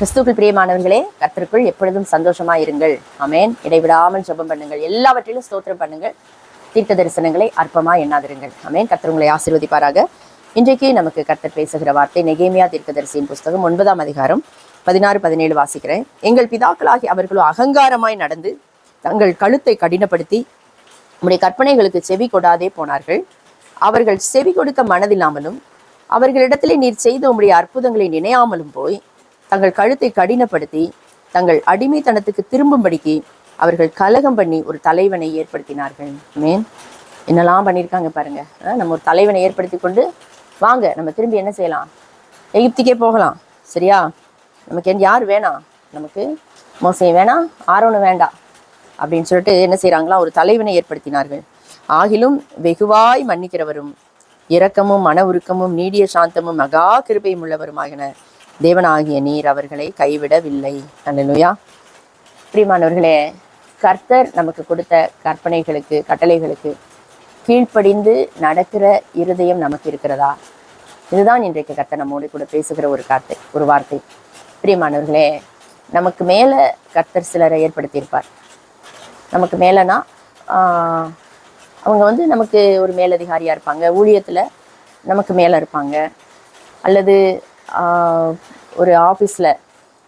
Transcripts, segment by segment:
கிறிஸ்துக்கள் பிரியமானவர்களே கர்த்தருக்குள் எப்பொழுதும் சந்தோஷமா இருங்கள் அமேன் இடைவிடாமல் ஜெபம் பண்ணுங்கள். எல்லாவற்றிலும் ஸ்தோத்திரம் பண்ணுங்கள். தீர்த்த தரிசனங்களை அற்பமா எண்ணாதிருங்கள். அமேன் கர்த்தர் உங்களை ஆசீர்வதிப்பாராக. இன்றைக்கு நமக்கு கர்த்தர் பேசுகிற வார்த்தை நெகேமியா தீர்க்கதரிசியின் புஸ்தகம் ஒன்பதாம் அதிகாரம் பதினாறு பதினேழு வாசிக்கிறேன். எங்கள் பிதாக்களாகி அவர்களோ அகங்காரமாய் நடந்து தங்கள் கழுத்தை கடினப்படுத்தி உம்முடைய கற்பனைகளுக்கு செவி கொடாதே போனார்கள். அவர்கள் செவி கொடுக்க மனதில்லாமலும் அவர்களிடத்திலே நீர் செய்த உம்முடைய அற்புதங்களை நினையாமலும் போய் தங்கள் கழுத்தை கடினப்படுத்தி தங்கள் அடிமைத்தனத்துக்கு திரும்பும்படிக்கு அவர்கள் கலகம் பண்ணி ஒரு தலைவனை ஏற்படுத்தினார்கள். மேன் என்னெல்லாம் பண்ணியிருக்காங்க பாருங்க. நம்ம ஒரு தலைவனை ஏற்படுத்தி கொண்டு வாங்க நம்ம திரும்பி என்ன செய்யலாம்? எகிப்திக்கே போகலாம். சரியா? நமக்கு என் யார் வேணாம் நமக்கு மோசையும் வேணாம் ஆரோனும் வேண்டாம் அப்படின்னு சொல்லிட்டு என்ன செய்கிறாங்களா ஒரு தலைவனை ஏற்படுத்தினார்கள். ஆகிலும் வெகுவாய் மன்னிக்கிறவரும் இரக்கமும் மன உருக்கமும் நீடிய சாந்தமும் மகா கிருபையும் உள்ளவருமாகின தேவனாகிய நீர் அவர்களை கைவிடவில்லை. அல்லையா பிரியமானவர்களே கர்த்தர் நமக்கு கொடுத்த கற்பனைகளுக்கு கட்டளைகளுக்கு கீழ்ப்படிந்து நடக்கிற இருதயம் நமக்கு இருக்கிறதா? இதுதான் இன்றைக்கு கர்த்தர் நம்மோடு கூட பேசுகிற ஒரு கார்த்தை ஒரு வார்த்தை. பிரியமானவர்களே நமக்கு மேலே கர்த்தர் சிலரை ஏற்படுத்தியிருப்பார். நமக்கு மேலேனா அவங்க வந்து நமக்கு ஒரு மேலதிகாரியாக இருப்பாங்க ஊழியத்தில் நமக்கு மேலே இருப்பாங்க அல்லது ஒரு ஆஃபீஸில்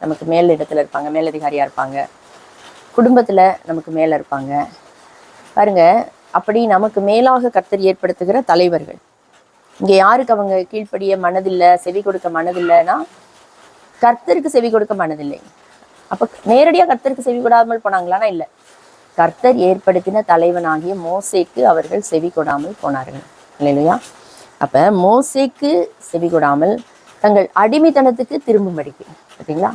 நமக்கு மேல் இடத்துல இருப்பாங்க மேலதிகாரியாக இருப்பாங்க. குடும்பத்தில் நமக்கு மேலே இருப்பாங்க. பாருங்கள் அப்படி நமக்கு மேலாக கர்த்தர் ஏற்படுத்துகிற தலைவர்கள். இங்கே யாருக்கு அவங்க கீழ்ப்படிய மனதில்லை செவி கொடுக்க மனதில்லைன்னா கர்த்தருக்கு செவி கொடுக்க மனதில்லை. அப்போ நேரடியாக கர்த்தருக்கு செவி கொடாமல் போனாங்களான்னா இல்லை. கர்த்தர் ஏற்படுத்தின தலைவனாகிய மோசேக்கு அவர்கள் செவி கொடாமல் போனார்கள். இல்லையா அப்போ மோசேக்கு செவி கொடாமல் தங்கள் அடிமைத்தனத்துக்கு திரும்பும்படிக்கு பார்த்தீங்களா?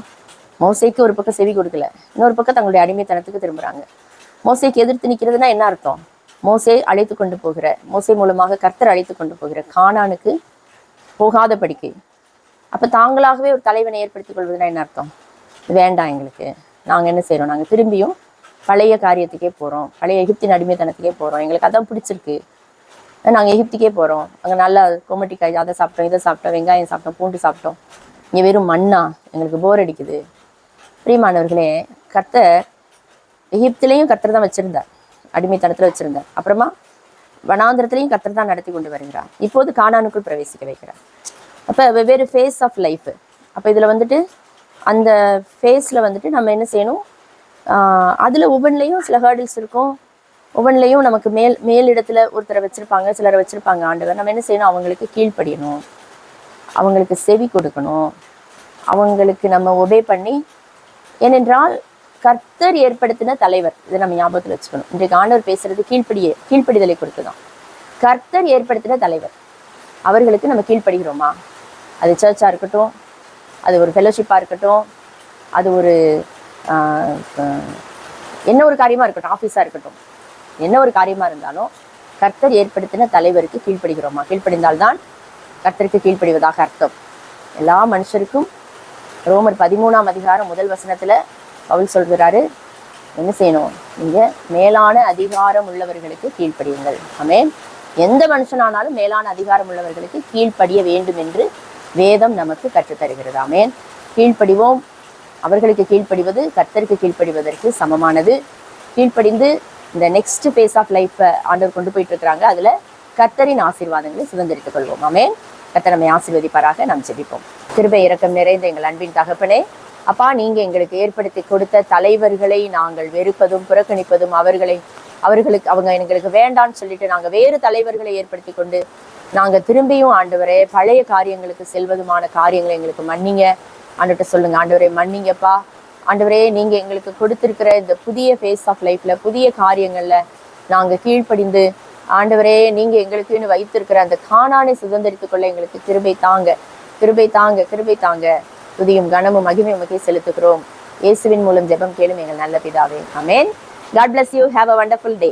மோசைக்கு ஒரு பக்கம் செவி கொடுக்கல. இன்னொரு பக்கம் தங்களுடைய அடிமைத்தனத்துக்கு திரும்புறாங்க. மோசைக்கு எதிர்த்து நிற்கிறதுனா என்ன அர்த்தம்? மோசை அழைத்து கொண்டு போகிற மோசை மூலமாக கர்த்தர் அழைத்து கொண்டு போகிற காணானுக்கு போகாத படிக்கு. அப்போ தாங்களாகவே ஒரு தலைவனை ஏற்படுத்திக் கொள்வதுனா என்ன அர்த்தம்? வேண்டாம் எங்களுக்கு. நாங்கள் என்ன செய்கிறோம் நாங்கள் திரும்பியும் பழைய காரியத்துக்கே போகிறோம் பழைய எகிப்தின் அடிமைத்தனத்துக்கே போகிறோம் எங்களுக்கு அதான் பிடிச்சிருக்கு. நாங்கள் எகிப்துக்கே போகிறோம் அங்கே நல்லா கொமட்டிக்காய் அதை சாப்பிட்டோம் இதை சாப்பிட்டோம் வெங்காயம் சாப்பிட்டோம் பூண்டு சாப்பிட்டோம். இங்கே வெறும் மண்ணா? எங்களுக்கு போர் அடிக்குது. பிரியமானவர்களே கர்த்தர் எகிப்திலையும் கர்த்தர் தான் வச்சுருந்தார். அடிமைத்தனத்தில் வச்சுருந்தார். அப்புறமா வனாந்திரத்திலையும் கர்த்தர் தான் நடத்தி கொண்டு வருகிறார். இப்போது காணானுக்குள் பிரவேசிக்க வைக்கிறார். அப்போ வெவ்வேறு ஃபேஸ் ஆஃப் லைஃப் அப்போ இதில் வந்துட்டு அந்த ஃபேஸில் வந்துட்டு நம்ம என்ன செய்யணும்? அதில் ஒவ்வொன்றிலையும் சில ஹேர்டில்ஸ் இருக்கும். ஒவ்வொன்றிலையும் நமக்கு மேல் மேலிடத்துல ஒருத்தரை வச்சுருப்பாங்க சிலரை வச்சுருப்பாங்க ஆண்டவர். நம்ம என்ன செய்யணும்? அவங்களுக்கு கீழ்ப்படியணும். அவங்களுக்கு செவி கொடுக்கணும். அவங்களுக்கு நம்ம ஒபே பண்ணி ஏனென்றால் கர்த்தர் ஏற்படுத்தின தலைவர். இதை நம்ம ஞாபகத்தில் வச்சுக்கணும். இன்றைக்கு ஆண்டவர் பேசுறது கீழ்ப்படியே கீழ்ப்படிதலை கொடுத்து தான் கர்த்தர் ஏற்படுத்தின தலைவர். அவர்களுக்கு நம்ம கீழ்ப்படுகிறோமா? அது சர்ச்சாக இருக்கட்டும் அது ஒரு ஃபெலோஷிப்பாக இருக்கட்டும் அது ஒரு என்ன ஒரு காரியமாக இருக்கட்டும் ஆஃபீஸாக இருக்கட்டும். என்ன ஒரு காரியமாக இருந்தாலும் கர்த்தர் ஏற்படுத்தின தலைவருக்கு கீழ்ப்படுகிறோமா? கீழ்ப்படிந்தால்தான் கர்த்தருக்கு கீழ்ப்படிவதாக அர்த்தம். எல்லா மனுஷருக்கும் ரோமர் பதிமூணாம் அதிகாரம் முதல் வசனத்துல பவுல் சொல்கிறாரு என்ன செய்யணும்? நீங்க மேலான அதிகாரம் உள்ளவர்களுக்கு கீழ்ப்படியுங்கள். ஆமே எந்த மனுஷனானாலும் மேலான அதிகாரம் உள்ளவர்களுக்கு கீழ்ப்படிய வேண்டும் என்று வேதம் நமக்கு கற்றுத்தருகிறது ஆமேன். கீழ்ப்படிவோம். அவர்களுக்கு கீழ்ப்படிவது கர்த்தருக்கு கீழ்ப்படிவதற்கு சமமானது. கீழ்ப்படிந்து இந்த நெக்ஸ்ட் ஃபேஸ் ஆஃப் லைஃப்பை ஆண்டவர் கொண்டு போயிட்டு இருக்கிறாங்க அதில் கர்த்தரின் ஆசீர்வாதங்களை சுதந்திரித்துக் கொள்வோம். ஆமென். கர்த்தர் நம்மை ஆசீர்வதிப்பாராக. நாம் ஜெபிப்போம். கிருபை இறக்கம் நிறைந்த எங்கள் அன்பின் தகப்பனே அப்பா நீங்க எங்களுக்கு ஏற்படுத்தி கொடுத்த தலைவர்களை நாங்கள் வெறுப்பதும் புறக்கணிப்பதும் அவர்களை அவர்களுக்கு அவங்க எங்களுக்கு வேண்டான்னு சொல்லிட்டு நாங்கள் வேறு தலைவர்களை ஏற்படுத்தி கொண்டு நாங்கள் திரும்பியும் ஆண்டவரே பழைய காரியங்களுக்கு செல்வதுமான காரியங்களை எங்களுக்கு மன்னிங்க. ஆண்டுகிட்ட சொல்லுங்க ஆண்டவரே மன்னிங்கப்பா. ஆண்டவரே நீங்க எங்களுக்கு கொடுத்திருக்கிற இந்த புதிய ஃபேஸ் ஆஃப் லைஃப்ல புதிய காரியங்கள்ல நாங்க கீழ்ப்படிந்து ஆண்டவரே நீங்க எங்களுக்குன்னு வைத்திருக்கிற அந்த காணானை சுதந்திரித்துக் கொள்ள எங்களுக்கு கிருபை தாங்க. கிருபை தாங்க கிருபை தாங்க. புதியும் கனமும் மகிமை உமக்கே செலுத்துகிறோம். இயேசுவின் மூலம் ஜெபம் கேளும் எங்கள் நல்ல பிதாவே. Amen god bless you have a wonderful day